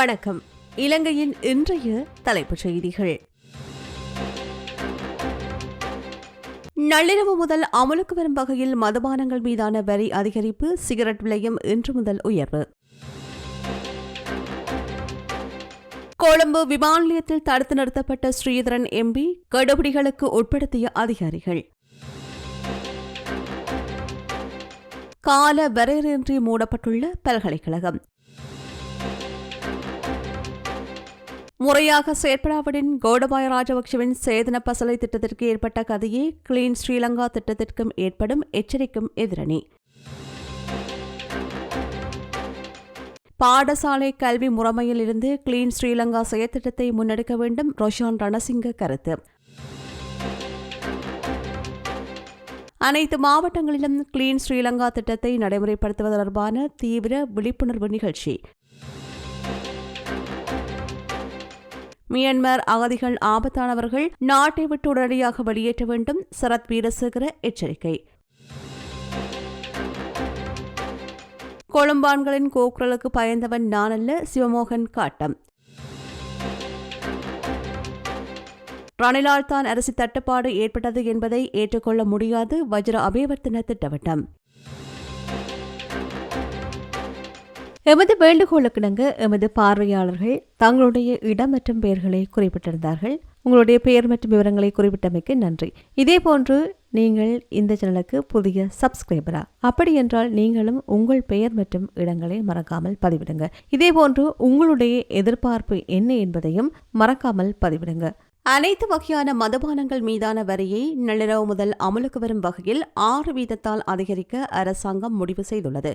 வணக்கம். இலங்கையின் இன்றைய தலைப்புச் செய்திகள். நள்ளிரவு முதல் அமலுக்கு வரும் வகையில் மதுபானங்கள் மீதான வரி அதிகரிப்பு சிகரெட் விலையும் இன்று முதல் உயர்வு. கொழும்பு விமான நிலையத்தில் தடுத்து நிறுத்தப்பட்ட ஸ்ரீதரன் எம்பி கடுபிடிகளுக்கு உட்படுத்திய அதிகாரிகள். கால வரையறையின்றி மூடப்பட்டுள்ள பல்கலைக்கழகம். முறையாக செயற்படாவிடின் கோடபாய ராஜபக்சவின் சேதன பசலை திட்டத்திற்கு ஏற்பட்ட கதையே கிளீன் ஸ்ரீலங்கா திட்டத்திற்கும் ஏற்படும் எச்சரிக்கும் எதிரணி. பாடசாலை கல்வி முறைமையிலிருந்து கிளீன் ஸ்ரீலங்கா செயற்திட்டத்தை முன்னெடுக்க வேண்டும் ரோஷான் ரணசிங்க கருத்து. அனைத்து மாவட்டங்களிலும் கிளீன் ஸ்ரீலங்கா திட்டத்தை நடைமுறைப்படுத்துவது தொடர்பான தீவிர விழிப்புணர்வு நிகழ்ச்சி. மியான்மர் அகதிகள் ஆபத்தானவர்கள் நாட்டை விட்டு உடனடியாக வெளியேற்ற வேண்டும். சரத் வீரசேகர எச்சரிக்கை. கொழும்பான்களின் கோக்குரலுக்கு பயந்தவன் நானல்ல சிவமோகன் காட்டம். ரணிலால் தான் அரசு தட்டுப்பாடு ஏற்பட்டது என்பதை ஏற்றுக்கொள்ள முடியாது. வஜ்ர அபேவர்த்தன திட்டவட்டம். எமது வேண்டுகோளுக்கிணங்க எமது பார்வையாளர்கள் தங்களுடைய இடம் மற்றும் பெயர்களை குறிப்பிட்டிருந்தார்கள். உங்களுடைய பெயர் மற்றும் விவரங்களை குறிப்பிட்டமைக்கு நன்றி. இதே போன்று நீங்கள் இந்த சேனலுக்கு புதிய சப்ஸ்கிரைபரா அப்படி என்றால் நீங்களும் உங்கள் பெயர் மற்றும் இடங்களை மறக்காமல் பதிவிடுங்க. இதே போன்று உங்களுடைய எதிர்பார்ப்பு என்ன என்பதையும் மறக்காமல் பதிவிடுங்க. அனைத்து வகையான மதுபானங்கள் மீதான வரியை நள்ளிரவு முதல் அமலுக்கு வரும் வகையில் ஆறு வீதத்தால் அதிகரிக்க அரசாங்கம் முடிவு செய்துள்ளது.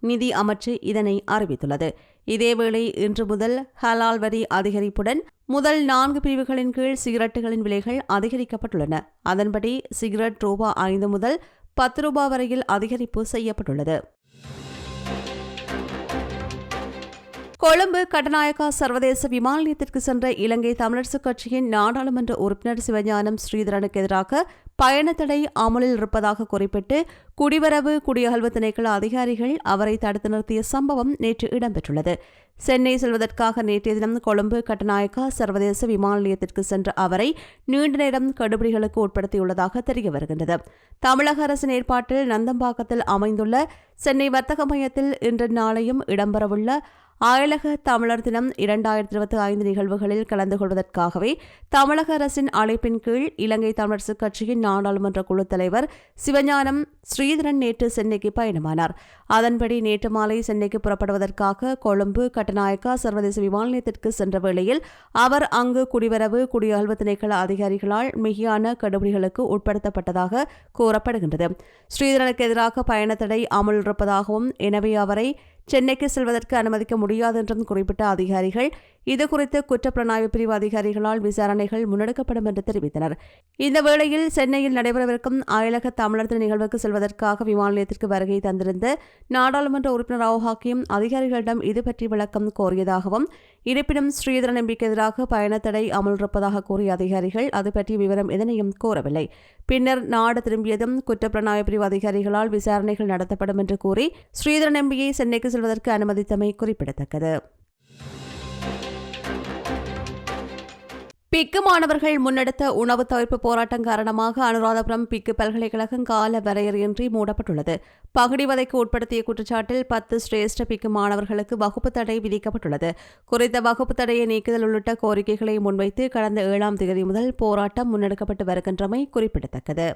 நிதி அமைச்சு இதனை அறிவித்துள்ளது. இதேவேளை இன்று முதல் ஹலால் வரி அதிகரிப்புடன் முதல் நான்கு பிரிவுகளின் கீழ் சிகரெட்டுகளின் விலைகள் அதிகரிக்கப்பட்டுள்ளன. அதன்படி சிகரெட் ரூபா ஐந்து முதல் பத்து ரூபாய் வரையில் அதிகரிப்பு செய்யப்பட்டுள்ளது. கொழும்பு கட்டநாயக்கா சர்வதேச விமான நிலையத்திற்கு சென்ற இலங்கை தமிழரசுக் கட்சியின் நாடாளுமன்ற உறுப்பினர் சிவஞானம் ஸ்ரீதரனுக்கு எதிராக பயணத்தடை அமலில் இருப்பதாக குறிப்பிட்டு குடிவரவு குடியகல்வு திணைக்கள அதிகாரிகள் அவரை தடுத்து நிறுத்திய சம்பவம் நேற்று இடம்பெற்றுள்ளது. சென்னை செல்வதற்காக நேற்றைய தினம் கொழும்பு கட்டநாயக்கா சர்வதேச விமான நிலையத்திற்கு சென்ற அவரை நீண்ட நேரம் கடுபிடிகளுக்கு உட்படுத்தியுள்ளதாக தெரிய வருகின்றது. தமிழக அரசின் ஏற்பாட்டில் நந்தம்பாக்கத்தில் அமைந்துள்ள சென்னை வர்த்தக மையத்தில் இன்று நாளையும் இடம்பெறவுள்ள அயலக தமிழர் தினம் இரண்டாயிரத்தி இருபத்தி ஐந்து நிகழ்வுகளில் கலந்து கொள்வதற்காகவே தமிழக அரசின் அழைப்பின் கீழ் இலங்கை தமிழரசுக் கட்சியின் நாடாளுமன்ற குழு தலைவர் சிவஞானம் ஸ்ரீதரன் நேற்று சென்னைக்கு பயணமானார். அதன்படி நேற்று மாலை சென்னைக்கு புறப்படுவதற்காக கொழும்பு கட்டநாயக்கா சர்வதேச விமான நிலையத்திற்கு சென்ற வேளையில் அவர் அங்கு குடிவரவு குடியகல்வு திணைக்கள அதிகாரிகளால் மிகையான கடுபிடிகளுக்கு உட்படுத்தப்பட்டதாக கூறப்படுகின்றது. ஸ்ரீதரனுக்கு எதிராக பயணத்தடை அமல் இருப்பதாகவும் எனவே அவரை சென்னைக்கு செல்வதற்கு அனுமதிக்க முடியாது என்றும் குறிப்பிட்ட அதிகாரிகள் இதுகுறித்து குற்றப்புலனாய்வு பிரிவு அதிகாரிகளால் விசாரணைகள் முன்னெடுக்கப்படும் என்று தெரிவித்தனர். இந்த வேளையில் சென்னையில் நடைபெறவிருக்கும் அயலக தமிழர் தின நிகழ்வுக்கு செல்வதற்காக விமான நிலையத்திற்கு வருகை தந்திருந்த நாடாளுமன்ற உறுப்பினர் ராவ்ஹாக்கியும் அதிகாரிகளிடம் இது பற்றி விளக்கம் கோரியதாகவும் இருப்பினும் ஸ்ரீதரன் நம்பிக்கை எதிராக பயணத்தடை அமலிருப்பதாக கூறிய அதிகாரிகள் அது பற்றிய விவரம் எதனையும் கோரவில்லை பின்னர் நாடு திரும்பியதும் குற்றப்புலனாய்வு பிரிவு அதிகாரிகளால் விசாரணைகள் நடத்தப்படும் என்று கூறி ஸ்ரீதரன் எம்பியை சென்னைக்கு செல்வதற்கு அனுமதித்தமை குறிப்பிடத்தக்கது. பிக்கு மாணவர்கள் முன்னெடுத்த உணவு தவிர்ப்பு போராட்டம் காரணமாக அனுராதபுரம் பிக்கு பல்கலைக்கழகம் கால வரையறையின்றி மூடப்பட்டுள்ளது. பகடிவதைக்கு உட்படுத்திய குற்றச்சாட்டில் பத்து சிரேஷ்ட பிக்கு மாணவர்களுக்கு வகுப்பு தடை விதிக்கப்பட்டுள்ளது. குறித்த வகுப்பு தடையை நீக்குதல் உள்ளிட்ட கோரிக்கைகளை முன்வைத்து கடந்த ஏழாம் தேதி முதல் போராட்டம் முன்னெடுக்கப்பட்டு வருகின்றமை குறிப்பிடத்தக்கது.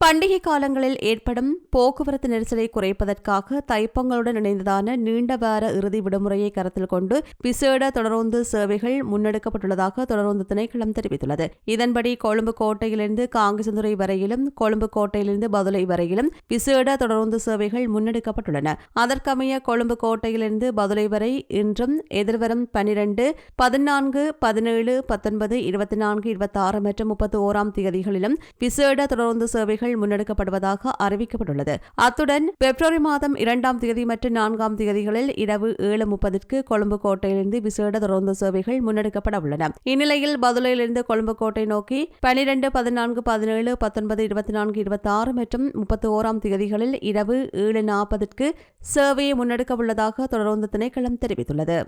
பண்டிகை காலங்களில் ஏற்படும் போக்குவரத்து நெரிசலை குறைப்பதற்காக தைப்பங்களுடன் இணைந்ததான நீண்ட வார இறுதி விடுமுறையை கருத்தில் கொண்டு விசேட தொடரோந்து சேவைகள் முன்னெடுக்கப்பட்டுள்ளதாக தொடரோந்து திணைக்களம் தெரிவித்துள்ளது. இதன்படி கொழும்பு கோட்டையிலிருந்து காங்கிசந்துறை வரையிலும் கொழும்பு கோட்டையிலிருந்து பதுளை வரையிலும் விசேட தொடரோந்து சேவைகள் முன்னெடுக்கப்பட்டுள்ளன. அதற்கமைய கொழும்பு கோட்டையிலிருந்து பதுளை வரை இன்றும் எதிர்வரும் பனிரெண்டு பதினான்கு பதினேழு பத்தொன்பது இருபத்தி நான்கு இருபத்தி ஆறு மற்றும் முப்பத்தி ஓராம் தேதிகளிலும் விசேட தொடரோந்து சேவைகள் நடவடிக்கைகள் முன்னெடுக்கப்படுவதாக அறிவிக்கப்பட்டுள்ளது. அத்துடன் பிப்ரவரி மாதம் இரண்டாம் தேதி மற்றும் நான்காம் தேதிகளில் இரவு ஏழு முப்பதுக்கு கொழும்பு கோட்டையிலிருந்து விசேட தொடர்ந்து சேவைகள் முன்னெடுக்கப்பட உள்ளன. இந்நிலையில் பதுளையிலிருந்து கொழும்பு கோட்டை நோக்கி பனிரெண்டு பதினான்கு பதினேழு பத்தொன்பது இருபத்தி நான்கு இருபத்தி ஆறு மற்றும் முப்பத்தி ஓராம் தேதிகளில் இரவு ஏழு நாற்பதற்கு சேவையை முன்னெடுக்க உள்ளதாக தொடர்ந்து திணைக்களம் தெரிவித்துள்ளது.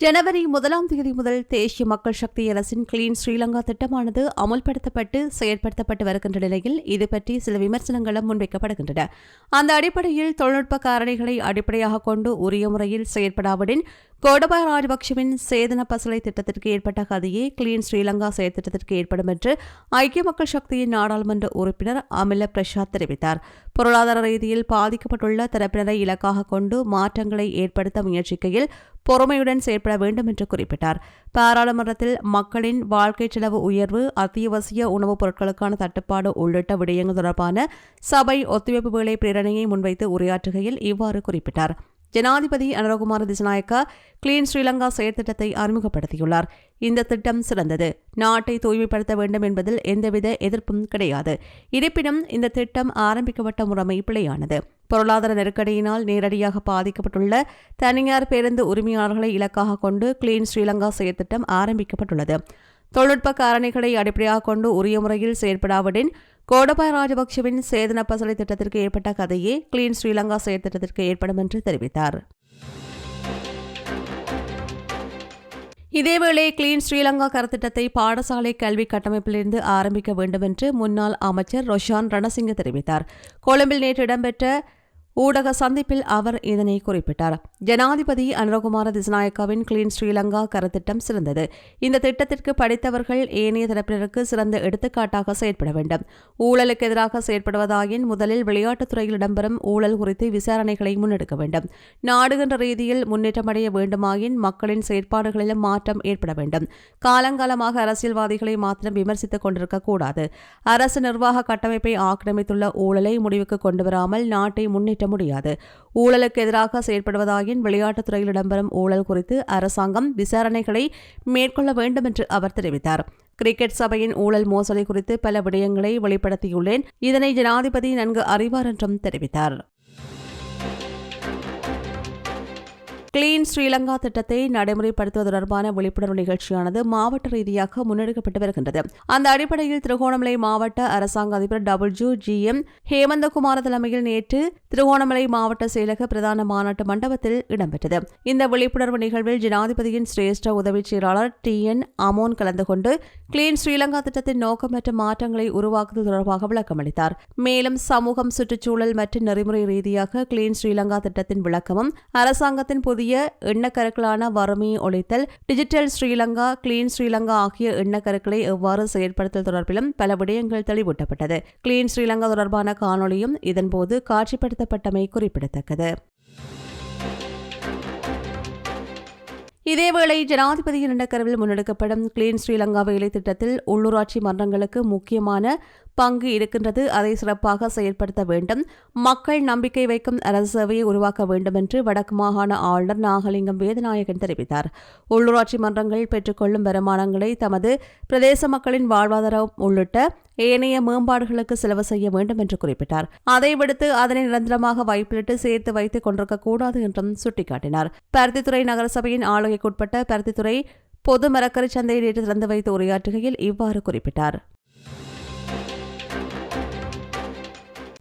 ஜனவரி முதலாம் தேதி முதல் தேசிய மக்கள் சக்தி அரசின் கிளீன் ஸ்ரீலங்கா திட்டமானது அமுல்படுத்தப்பட்டு செயற்படுத்தப்பட்டு வருகின்ற நிலையில் இது பற்றி சில விமர்சனங்களும் முன்வைக்கப்படுகின்றன. அந்த அடிப்படையில் தொழில்நுட்ப காரணிகளை அடிப்படையாக கொண்டு உரிய முறையில் செயற்படாவிடின் கோடபாய ராஜபக்சவின் சேதன பசலை திட்டத்திற்கு ஏற்பட்ட கதையே கிளீன் ஸ்ரீலங்கா செயற்திட்டத்திற்கு ஏற்படும் என்று ஐக்கிய மக்கள் சக்தியின் நாடாளுமன்ற உறுப்பினர் அமில பிரசாத் தெரிவித்தார். பொருளாதார ரீதியில் பாதிக்கப்பட்டுள்ள தரப்பினரை இலக்காக கொண்டு மாற்றங்களை ஏற்படுத்த முயற்சிக்கையில் பொறுமையுடன் செயற்பட வேண்டும் என்று குறிப்பிட்டார். பாராளுமன்றத்தில் மக்களின் வாழ்க்கை செலவு உயர்வு அத்தியாவசிய உணவுப் பொருட்களுக்கான தட்டுப்பாடு உள்ளிட்ட விடயங்கள் தொடர்பான சபை ஒத்துழைப்பு வேலை பிரேரணையை முன்வைத்து உரையாற்றுகையில் இவ்வாறு குறிப்பிட்டார். ஜனாதிபதி அனுரகுமார திசநாயக்கா கிளீன் ஸ்ரீலங்கா செயற்திட்டத்தை அறிமுகப்படுத்தியுள்ளார். இந்த திட்டம் சிறந்தது. நாட்டை தூய்மைப்படுத்த வேண்டும் என்பதில் எந்தவித எதிர்ப்பும் கிடையாது. இருப்பினும் இந்த திட்டம் ஆரம்பிக்கப்பட்ட முறைமை பிழையானது. பொருளாதார நெருக்கடியினால் நேரடியாக பாதிக்கப்பட்டுள்ள தனியார் பேருந்து உரிமையாளர்களை இலக்காக கொண்டு கிளீன் ஸ்ரீலங்கா செயற்திட்டம் ஆரம்பிக்கப்பட்டுள்ளது. தொழில்நுட்ப காரணிகளை அடிப்படையாக கொண்டு உரிய முறையில் செயற்படாவிடின் கோடபாய ராஜபக்சவின் சேதன பசலை திட்டத்திற்கு ஏற்பட்ட கதையே கிளீன் ஸ்ரீலங்கா செயற்திட்டத்திற்கு ஏற்படும் என்று தெரிவித்தார். இதேவேளை கிளீன் ஸ்ரீலங்கா கருத்திட்டத்தை பாடசாலை கல்வி கட்டமைப்பிலிருந்து ஆரம்பிக்க வேண்டும் என்று முன்னாள் அமைச்சர் ரொஷான் ரணசிங்க தெரிவித்தார். கொழும்பில் நேற்று இடம்பெற்ற ஊடக சந்திப்பில் அவர் இதனை குறிப்பிட்டார். ஜனாதிபதி அனுரகுமார திசநாயக்காவின் கிளீன் ஸ்ரீலங்கா கருத்திட்டம் சிறந்தது. இந்த திட்டத்திற்கு படித்தவர்கள் ஏனைய தரப்பினருக்கு சிறந்த எடுத்துக்காட்டாக செயற்பட வேண்டும். ஊழலுக்கு எதிராக செயற்படுவதாயின் முதலில் விளையாட்டுத்துறையில் இடம்பெறும் ஊழல் குறித்து விசாரணைகளை முன்னெடுக்க வேண்டும். நாடுகின்ற ரீதியில் முன்னேற்றமடைய வேண்டுமாயின் மக்களின் செயற்பாடுகளிலும் மாற்றம் ஏற்பட வேண்டும். காலங்காலமாக அரசியல்வாதிகளை மாத்திரம் விமர்சித்துக் கொண்டிருக்கக்கூடாது அரசு நிர்வாக கட்டமைப்பை ஆக்கிரமித்துள்ள ஊழலை முடிவுக்கு கொண்டுவராமல் நாட்டை முன்னேற்ற முடியாது. ஊழலுக்கு எதிராக செயற்படுவதாயின் விளையாட்டுத் துறையில் இடம்பெறும் ஊழல் குறித்து அரசாங்கம் விசாரணைகளை மேற்கொள்ள வேண்டும் என்று அவர் தெரிவித்தார். கிரிக்கெட் சபையின் ஊழல் மோசடி குறித்து பல விடயங்களை வெளிப்படுத்தியுள்ளேன். இதனை ஜனாதிபதி நன்கு அறிவார் என்றும் தெரிவித்தார். கிளீன் ஸ்ரீலங்கா திட்டத்தை நடைமுறைப்படுத்துவது தொடர்பான விழிப்புணர்வு நிகழ்ச்சியானது மாவட்ட ரீதியாக முன்னெடுக்கப்பட்டு வருகின்றது. அந்த அடிப்படையில் திருகோணமலை மாவட்ட அரசாங்க அதிபர் டபிள்யூ ஜி எம் ஹேமந்தகுமார தலைமையில் நேற்று திருகோணமலை மாவட்ட செயலக பிரதான மாநாட்டு மண்டபத்தில் இடம்பெற்றது. இந்த விழிப்புணர்வு நிகழ்வில் ஜனாதிபதியின் சிரேஷ்ட உதவி செயலாளர் டி என் அமோன் கலந்து கொண்டு கிளீன் ஸ்ரீலங்கா திட்டத்தின் நோக்கம் மற்றும் மாற்றங்களை உருவாக்குவது தொடர்பாக விளக்கமளித்தார் மேலும் சமூகம் சுற்றுச்சூழல் மற்றும் நெறிமுறை ரீதியாக கிளீன் ஸ்ரீலங்கா திட்டத்தின் விளக்கமும் அரசாங்கத்தின் புதிய எண்ணக்கருக்களான வறுமையை ஒழித்தல் டிஜிட்டல் ஸ்ரீலங்கா கிளீன் ஸ்ரீலங்கா ஆகிய எண்ணக்கருக்களை எவ்வாறு செயற்படுத்தல் தொடர்பிலும் பல விடயங்கள் தெளிவூட்டப்பட்டது. கிளீன் ஸ்ரீலங்கா தொடர்பான காணொலியும் இதன்போது காட்சிப்படுத்தப்பட்டமை குறிப்பிடத்தக்கது. இதேவேளை ஜனாதிபதியின் எண்ணக்கருவில் முன்னெடுக்கப்படும் கிளீன் ஸ்ரீலங்கா வேலை திட்டத்தில் உள்ளூராட்சி மன்றங்களுக்கு முக்கியமான பங்கு இருக்கின்றது. அதை சிறப்பாக செயற்படுத்த வேண்டும். மக்கள் நம்பிக்கை வைக்கும் அரசு சேவையை உருவாக்க வேண்டும் என்று வடக்கு மாகாண ஆளுநர் நாகலிங்கம் வேதநாயகன் தெரிவித்தார். உள்ளூராட்சி மன்றங்கள் பெற்றுக்கொள்ளும் வருமானங்களை தமது பிரதேச மக்களின் வாழ்வாதாரம் உள்ளிட்ட ஏனைய மேம்பாடுகளுக்கு செலவு செய்ய வேண்டும் என்று குறிப்பிட்டார். அதை விடுத்து அதனை நிரந்தரமாக வைப்பிலிட்டு சேர்த்து வைத்துக் கொண்டிருக்க கூடாது என்றும் சுட்டிக்காட்டினார். பருத்தித்துறை நகரசபையின் ஆளுகைக்குட்பட்ட பருத்தித்துறை பொது மரக்கறி சந்தையை நேற்று திறந்து வைத்து உரையாற்றுகையில் இவ்வாறு குறிப்பிட்டார்.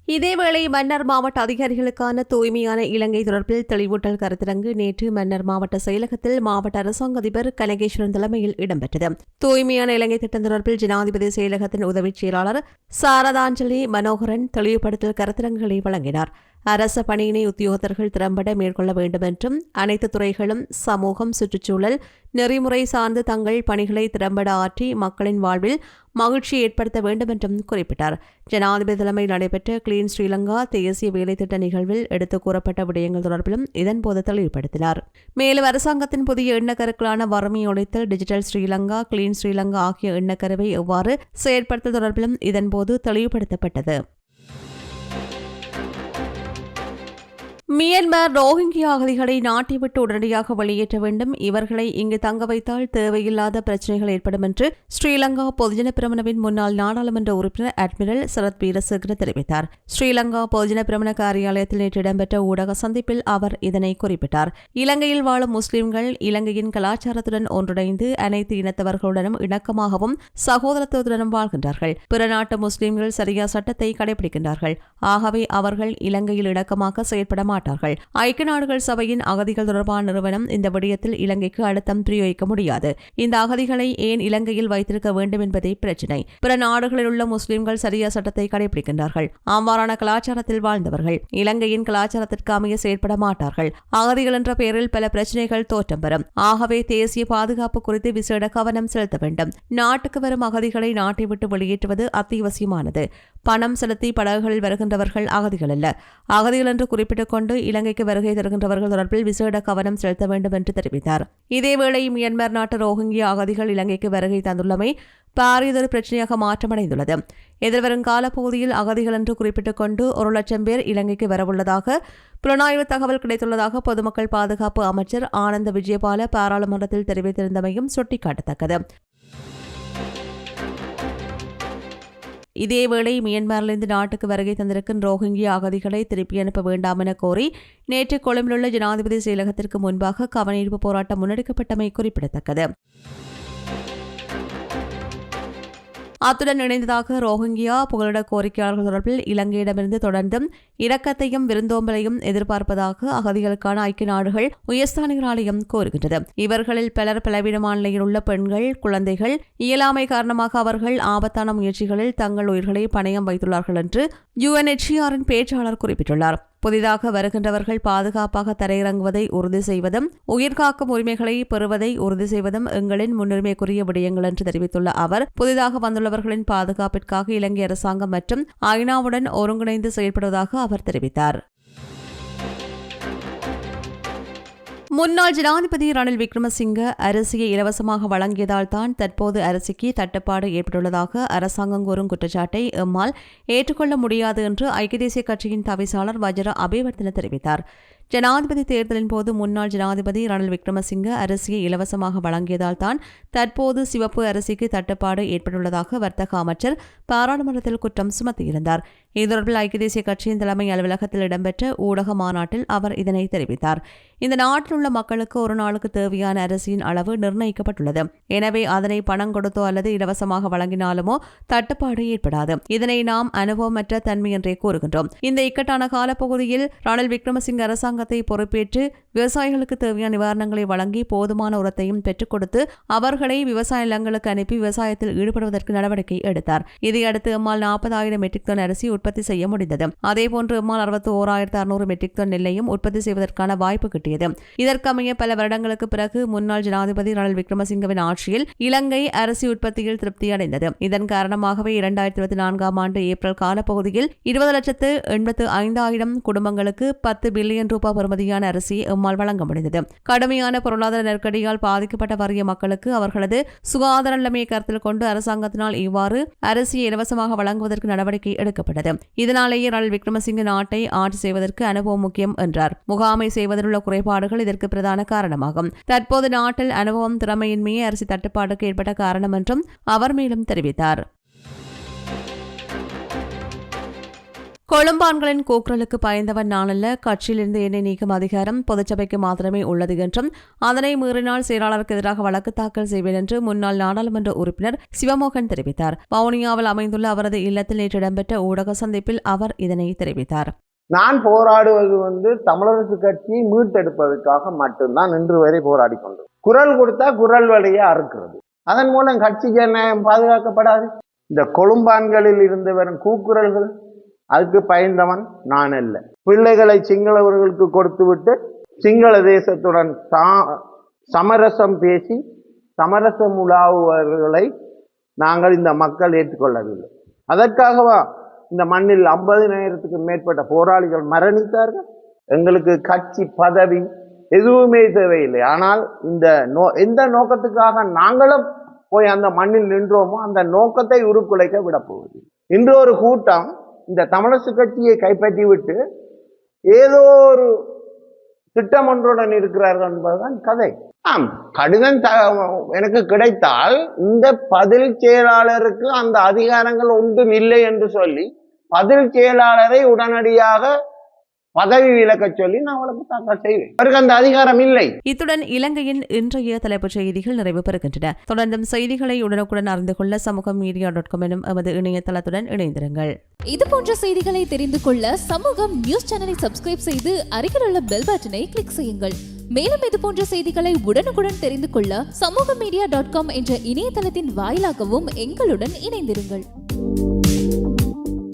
இதேவேளை மன்னர் மாவட்ட அதிகாரிகளுக்கான தூய்மையான இலங்கை தொடர்பில் தெளிவூட்டல் கருத்தரங்கு நேற்று மன்னர் மாவட்ட செயலகத்தில் மாவட்ட அரசாங்க அதிபர் கனகேஸ்வரன் தலைமையில் இடம்பெற்றது. தூய்மையான இலங்கை திட்டம் தொடர்பில் ஜனாதிபதி செயலகத்தின் உதவிச் செயலாளர் சாரதாஞ்சலி மனோகரன் தெளிவுபடுத்தல் கருத்தரங்குகளை வழங்கினார். அரச பணியினை உத்தியோகத்தர்கள் திறம்பட மேற்கொள்ள வேண்டும் என்றும் அனைத்து துறைகளும் சமூகம் சுற்றுச்சூழல் நெறிமுறை சார்ந்து தங்கள் பணிகளை திறம்பட ஆற்றி மக்களின் வாழ்வில் மகிழ்ச்சியை ஏற்படுத்த வேண்டும் என்றும் குறிப்பிட்டார். ஜனாதிபதி தலைமையில் நடைபெற்ற கிளீன் ஸ்ரீலங்கா தேசிய வேலைத்திட்ட நிகழ்வில் எடுத்துக் கூறப்பட்ட விடயங்கள் தொடர்பிலும் இதன்போது தெளிவுபடுத்தினார். மேலும் அரசாங்கத்தின் புதிய எண்ணக்கருக்களான வறுமை ஒழித்தல் டிஜிட்டல் ஸ்ரீலங்கா கிளீன் ஸ்ரீலங்கா ஆகிய எண்ணக்கருவை எவ்வாறு செயற்படுத்தல் தொடர்பிலும் இதன்போது தெளிவுபடுத்தப்பட்டது. மியன்மார் ரோஹிங்கியா அகதிகளை நாட்டை விட்டு உடனடியாக வெளியேற்ற வேண்டும். இவர்களை இங்கு தங்க வைத்தால் தேவையில்லாத பிரச்சினைகள் ஏற்படும் என்று ஸ்ரீலங்கா பொதுஜன பிரமணவின் முன்னாள் நாடாளுமன்ற உறுப்பினர் அட்மிரல் சரத் வீரசேகர தெரிவித்தார். ஸ்ரீலங்கா பொதுஜன பிரமண காரியாலயத்தில் நேற்று இடம்பெற்ற ஊடக சந்திப்பில் அவர் இதனை குறிப்பிட்டார். இலங்கையில் வாழும் முஸ்லிம்கள் இலங்கையின் கலாச்சாரத்துடன் ஒன்றிணைந்து அனைத்து இனத்தவர்களுடனும் இணக்கமாகவும் சகோதரத்துவத்துடனும் வாழ்கின்றார்கள். பிற நாட்டு முஸ்லிம்கள் சரியா சட்டத்தை கடைபிடிக்கின்றார்கள். ஆகவே அவர்கள் இலங்கையில் இணக்கமாக செயற்பட மாட்டார்கள். ஐக்கிய நாடுகள் சபையின் அகதிகள் தொடர்பான நிறுவனம் இந்த விடயத்தில் இலங்கைக்கு அழுத்தம் பிரயோகிக்க முடியாது. இந்த அகதிகளை ஏன் இலங்கையில் வைத்திருக்க வேண்டும் என்பதே பிரச்சினை. பிற நாடுகளில் உள்ள முஸ்லிம்கள் சரியா சட்டத்தை கடைபிடிக்கின்றார்கள் அவ்வாறான கலாச்சாரத்தில் வாழ்ந்தவர்கள் இலங்கையின் கலாச்சாரத்திற்கு அமைய செயற்பட மாட்டார்கள். அகதிகள் என்ற பெயரில் பல பிரச்சினைகள் தோற்றம் பெறும். ஆகவே தேசிய பாதுகாப்பு குறித்து விசேட கவனம் செலுத்த வேண்டும். நாட்டுக்கு வரும் அகதிகளை நாட்டை விட்டு வெளியேற்றுவது அத்தியாவசியமானது. பணம் செலுத்தி படகுகளில் வருகின்றவர்கள் அகதிகள் அல்ல. அகதிகள் என்று குறிப்பிட்டுக் கொண்டு இலங்கைக்கு வருகை தருகின்றவர்கள் தொடர்பில் விசேட கவனம் செலுத்த வேண்டும் என்று தெரிவித்தார். இதேவேளை மியான்மர் நாட்டு ரோஹிங்கிய அகதிகள் இலங்கைக்கு வருகை தந்துள்ளமை பாரியதொரு பிரச்சனையாக மாற்றமடைந்துள்ளது. எதிர்வரும் காலப்பகுதியில் அகதிகள் என்று குறிப்பிட்டுக் கொண்டு ஒரு லட்சம் பேர் இலங்கைக்கு வரவுள்ளதாக புலனாய்வு தகவல் கிடைத்துள்ளதாக பொதுமக்கள் பாதுகாப்பு அமைச்சர் ஆனந்த விஜயபால பாராளுமன்றத்தில் தெரிவித்திருந்தமையும் சுட்டிக்காட்டத்தக்கது. இதேவேளை மியன்மாரிலிருந்து நாட்டுக்கு வருகை தந்திருக்கும் ரோஹிங்கிய அகதிகளை திருப்பி அனுப்ப வேண்டாம் என கோரி நேற்று கொழும்பிலுள்ள ஜனாதிபதி செயலகத்திற்கு முன்பாக கவனீர்ப்பு போராட்டம் முன்னெடுக்கப்பட்டமை குறிப்பிடத்தக்கது. அத்துடன் இணைந்ததாக ரோஹிங்கியா புகலிட கோரிக்கையாளர்கள் தொடர்பில் இலங்கையிடமிருந்து தொடர்ந்தும் இரக்கத்தையும் விருந்தோம்பலையும் எதிர்பார்ப்பதாக அகதிகளுக்கான ஐக்கிய நாடுகள் உயர்ஸ்தானிகர் ஆலயம் கோருகின்றது இவர்களில் பலர் பலவீனமான நிலையில் உள்ள பெண்கள் குழந்தைகள் இயலாமை காரணமாக அவர்கள் ஆபத்தான முயற்சிகளில் தங்கள் உயிர்களை பணயம் வைத்துள்ளார்கள் என்று யுஎன்எச்சிஆரின் பேச்சாளர் குறிப்பிட்டுள்ளார். புதிதாக வருகின்றவர்கள் பாதுகாப்பாக தரையிறங்குவதை உறுதி செய்வதும் உயிர்காக்கும் உரிமைகளை பெறுவதை உறுதி செய்வதும் எங்களின் முன்னுரிமைக்குரிய விடயங்கள் என்று தெரிவித்துள்ள அவர் புதிதாக வந்துள்ளவர்களின் பாதுகாப்பிற்காக இலங்கை அரசாங்கம் மற்றும் ஐநாவுடன் ஒருங்கிணைந்து செயல்படுவதாக அவர் தெரிவித்தார். முன்னாள் ஜனாதிபதி ரணில் விக்ரமசிங்க அரிசியை இலவசமாக வழங்கியதால் தான் தற்போது அரிசிக்கு தட்டுப்பாடு ஏற்பட்டுள்ளதாக அரசாங்கம் கூறும் குற்றச்சாட்டை எம்மால் ஏற்றுக்கொள்ள முடியாது என்று ஐக்கிய தேசிய கட்சியின் தவிசாளர் வஜர அபிவர்த்தன தெரிவித்தார். ஜனாதிபதி தேர்தலின் போது முன்னாள் ஜனாதிபதி ரணில் விக்ரமசிங்க அரிசியை இலவசமாக வழங்கியதால் தான் தற்போது சிவப்பு அரிசிக்கு தட்டுப்பாடு ஏற்பட்டுள்ளதாக வர்த்தக அமைச்சர் பாராளுமன்றத்தில் குற்றம் சுமத்தியிருந்தார். இது தொடர்பில் ஐக்கிய தேசிய கட்சியின் தலைமை அலுவலகத்தில் இடம்பெற்ற ஊடக மாநாட்டில் அவர் இதனை தெரிவித்தார். இந்த நாட்டில் உள்ள மக்களுக்கு ஒரு நாளுக்கு தேவையான அரிசியின் அளவு நிர்ணயிக்கப்பட்டுள்ளது. எனவே அதனை பணம் கொடுத்தோ அல்லது இலவசமாக வழங்கினாலுமோ தட்டுப்பாடு ஏற்படாது. இதனை நாம் அனுபவமற்ற தன்மை என்றே கூறுகின்றோம். இந்த இக்கட்டான காலப்பகுதியில் ரணில் விக்ரமசிங்க அரசாங்கத்தை பொறுப்பேற்று விவசாயிகளுக்கு தேவையான நிவாரணங்களை வழங்கி போதுமான உரத்தையும் பெற்றுக் கொடுத்து அவர்களை விவசாய நிலங்களுக்கு அனுப்பி விவசாயத்தில் ஈடுபடுவதற்கு நடவடிக்கை எடுத்தார். இதையடுத்து எம்மால் நாற்பதாயிரம் மெட்ரிக் டன் அரிசி உற்பத்தி செய்ய முடிந்தது. அதேபோன்று எம்மால் அறுபத்தி ஓராயிரத்து அறுநூறு மெட்ரிக் டன் நெல்லையும் உற்பத்தி செய்வதற்கான வாய்ப்பு கிட்டியது. இதற்கமைய பல வருடங்களுக்கு பிறகு முன்னாள் ஜனாதிபதி ரணில் விக்ரமசிங்கவின் ஆட்சியில் இலங்கை அரிசி உற்பத்தியில் திருப்தி அடைந்தது. இதன் காரணமாகவே இரண்டாயிரத்தி இருபத்தி நான்காம் ஆண்டு ஏப்ரல் காலப்பகுதியில் இருபது லட்சத்து எண்பத்து ஐந்தாயிரம் குடும்பங்களுக்கு பத்து பில்லியன் ரூபாய் பெறுமதியான அரிசியை எம்மால் வழங்க முடிந்தது. கடுமையான பொருளாதார நெருக்கடியால் பாதிக்கப்பட்ட வறிய மக்களுக்கு அவர்களது சுகாதார நிலைமையை கருத்தில் கொண்டு அரசாங்கத்தினால் இவ்வாறு அரிசியை இலவசமாக வழங்குவதற்கு நடவடிக்கை எடுக்கப்பட்டது. இதனாலேயே ரணில் விக்ரமசிங்க நாட்டை ஆட்சி செய்வதற்கு அனுபவம் முக்கியம் என்றார். முகாமை செய்வதில் உள்ள குறைபாடுகள் இதற்கு பிரதான காரணமாகும். தற்போது நாட்டில் அனுபவம் திறமையின்மையே அரிசி தட்டுப்பாடுக்கு ஏற்பட்ட காரணம் என்றும் அவர் மேலும் தெரிவித்தார். கொழும்பான்களின் கூக்குரலுக்கு பயந்தவன் நானல்ல கட்சியிலிருந்து என்னை நீக்கும் அதிகாரம் பொதுச்சபைக்கு மாத்திரமே உள்ளது என்றும் அதனை மீறினால் செயலாளருக்கு எதிராக வழக்கு தாக்கல் செய்வேன் என்று முன்னாள் நாடாளுமன்ற உறுப்பினர் சிவமோகன் தெரிவித்தார். வவுனியாவில் அமைந்துள்ள அவரது இல்லத்தில் நேற்று இடம்பெற்ற ஊடக சந்திப்பில் அவர் இதனை தெரிவித்தார். நான் போராடுவது வந்து தமிழரசு கட்சியை மீட்டெடுப்பதற்காக மட்டும்தான் இன்று வரை போராடி கொண்டது குரல் கொடுத்தா குரல் வழியை அறுக்கிறது. அதன் மூலம் கட்சிக்கு என்ன பாதுகாக்கப்படாது? இந்த கொழும்பான்களில் இருந்து வரும் கூக்குரல்கள் அதுக்கு பயந்தவன் நான் அல்ல. பிள்ளைகளை சிங்களவர்களுக்கு கொடுத்துவிட்டு சிங்கள தேசத்துடன் சா- சமரசம் பேசி சமரசம் உலாவுவர்களை நாங்கள் இந்த மக்கள் ஏற்றுக்கொள்ளவில்லை. அதற்காகவா இந்த மண்ணில் ஐம்பதினாயிரத்துக்கு மேற்பட்ட போராளிகள் மரணித்தார்கள். எங்களுக்கு கட்சி பதவி எதுவுமே தேவையில்லை. ஆனால் இந்த நோ எந்த நோக்கத்துக்காக நாங்களும் போய் அந்த மண்ணில் நின்றோமோ அந்த நோக்கத்தை உருக்குலைக்க விடப்போவது இன்று ஒரு கூட்டம் இந்த தமிழசு கட்சியை கைப்பற்றி விட்டு ஏதோ ஒரு திட்டம் ஒன்றுடன் இருக்கிறார்கள் என்பதுதான் கதை. ஆம் கடிதம் த- எனக்கு கிடைத்தால் இந்த பதில் செயலாளருக்கு அந்த அதிகாரங்கள் ஒன்றும் இல்லை என்று சொல்லி பதில் செயலாளரை உடனடியாக பதவி விலக்கச் சொல்லி நான் அவளுக்கு தாக்கல் செய்வேன். அவருக்கு அந்த அதிகாரம் இல்லை. இத்துடன் இலங்கையின் இன்றைய தலைப்புச் செய்திகள் நிறைவு பெறுகின்றன. தொடர்ந்தும் செய்திகளை உடனுக்குடன் அறிந்து கொள்ள சமூக மீடியா டாட் காம் எனும் எமது இணையதளத்துடன் இணைந்திருங்கள். இது போன்ற செய்திகளை தெரிந்து கொள்ள சமூகம் நியூஸ் சேனலை சப்ஸ்கிரைப் செய்து அருகில் உள்ள பெல் பட்டனை கிளிக் செய்யுங்கள். மேலும் இது போன்ற செய்திகளை உடனுக்குடன் தெரிந்து கொள்ள சமூக மீடியா டாட் காம் என்ற இணையதளத்தின் வாயிலாகவும் எங்களுடன் இணைந்திருங்கள்.